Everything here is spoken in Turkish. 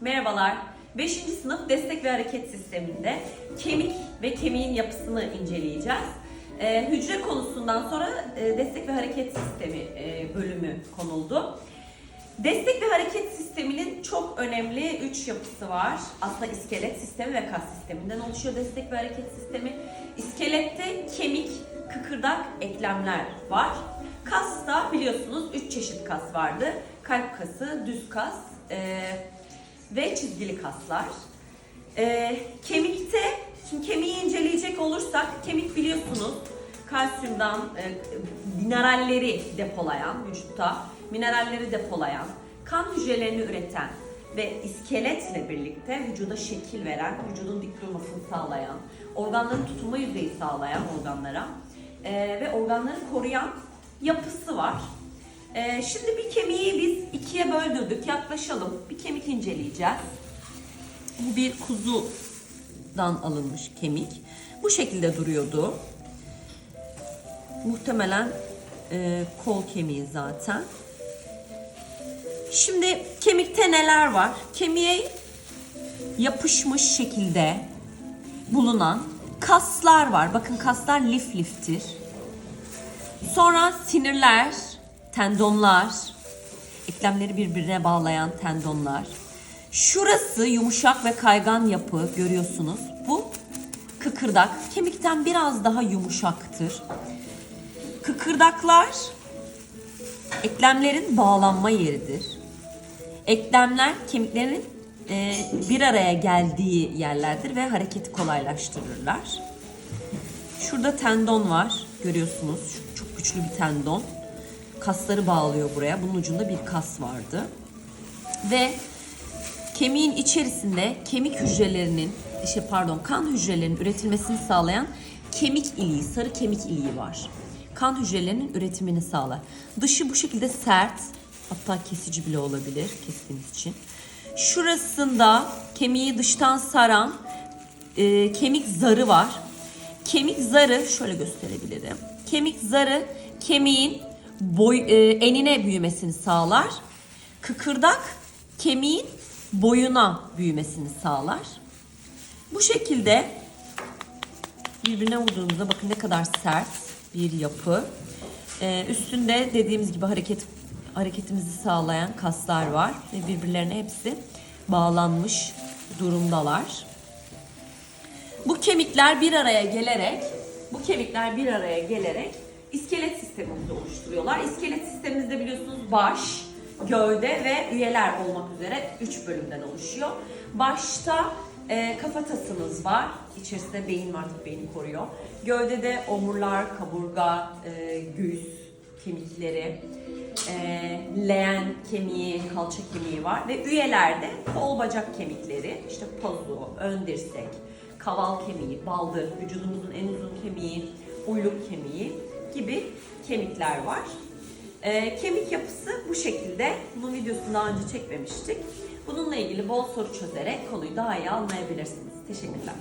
Merhabalar. 5. sınıf destek ve hareket sisteminde kemik ve kemiğin yapısını inceleyeceğiz. Ee, hücre konusundan sonra e, destek ve hareket sistemi e, bölümü konuldu. Destek ve hareket sisteminin çok önemli 3 yapısı var. Aslında iskelet sistemi ve kas sisteminden oluşuyor destek ve hareket sistemi. İskelette kemik, kıkırdak, eklemler var. Kasta biliyorsunuz 3 çeşit kas vardı. Kalp kası, düz kas, e, ve çizgili kaslar. Ee, kemikte, şimdi kemiği inceleyecek olursak, kemik biliyorsunuz kalsiyumdan e, mineralleri depolayan vücutta, mineralleri depolayan, kan hücrelerini üreten ve iskeletle birlikte vücuda şekil veren, vücudun dik durmasını sağlayan, organların tutunma yüzeyi sağlayan organlara e, ve organları koruyan yapısı var. Ee, şimdi bir kemiği biz ikiye böldürdük. Yaklaşalım. Bir kemik inceleyeceğiz. Bu bir kuzudan alınmış kemik. Bu şekilde duruyordu. Muhtemelen e, kol kemiği zaten. Şimdi kemikte neler var? Kemiğe yapışmış şekilde bulunan kaslar var. Bakın kaslar lif liftir. Sonra sinirler, tendonlar, eklemleri birbirine bağlayan tendonlar. Şurası yumuşak ve kaygan yapı görüyorsunuz. Bu kıkırdak kemikten biraz daha yumuşaktır. Kıkırdaklar eklemlerin bağlanma yeridir. Eklemler kemiklerin e, bir araya geldiği yerlerdir ve hareketi kolaylaştırırlar. Şurada tendon var görüyorsunuz. Çok güçlü bir tendon. Kasları bağlıyor buraya. Bunun ucunda bir kas vardı. Ve kemiğin içerisinde kemik hücrelerinin, işte pardon kan hücrelerinin üretilmesini sağlayan kemik iliği, sarı kemik iliği var. Kan hücrelerinin üretimini sağlar. Dışı bu şekilde sert, hatta kesici bile olabilir kestiğiniz için. Şurasında kemiği dıştan saran e, kemik zarı var. Kemik zarı şöyle gösterebilirim. Kemik zarı kemiğin boy, e, enine büyümesini sağlar. Kıkırdak kemiğin boyuna büyümesini sağlar. Bu şekilde birbirine vurduğumuzda bakın ne kadar sert bir yapı. Ee, üstünde dediğimiz gibi hareket hareketimizi sağlayan kaslar var ve birbirlerine hepsi bağlanmış durumdalar. Bu kemikler bir araya gelerek, bu kemikler bir araya gelerek iskelet sistemimizi oluşturuyorlar. İskelet sistemimizde biliyorsunuz baş, gövde ve üyeler olmak üzere 3 bölümden oluşuyor. Başta e, kafatasımız var. İçerisinde beyin var, beyni koruyor. Gövdede omurlar, kaburga, e, göğüs kemikleri, e, leğen kemiği, kalça kemiği var ve üyelerde kol bacak kemikleri, işte pazu, ön dirsek, kaval kemiği, baldır, vücudumuzun en uzun kemiği, uyluk kemiği gibi kemikler var. Ee, kemik yapısı bu şekilde. Bunun videosunu daha önce çekmemiştik. Bununla ilgili bol soru çözerek konuyu daha iyi anlayabilirsiniz. Teşekkürler.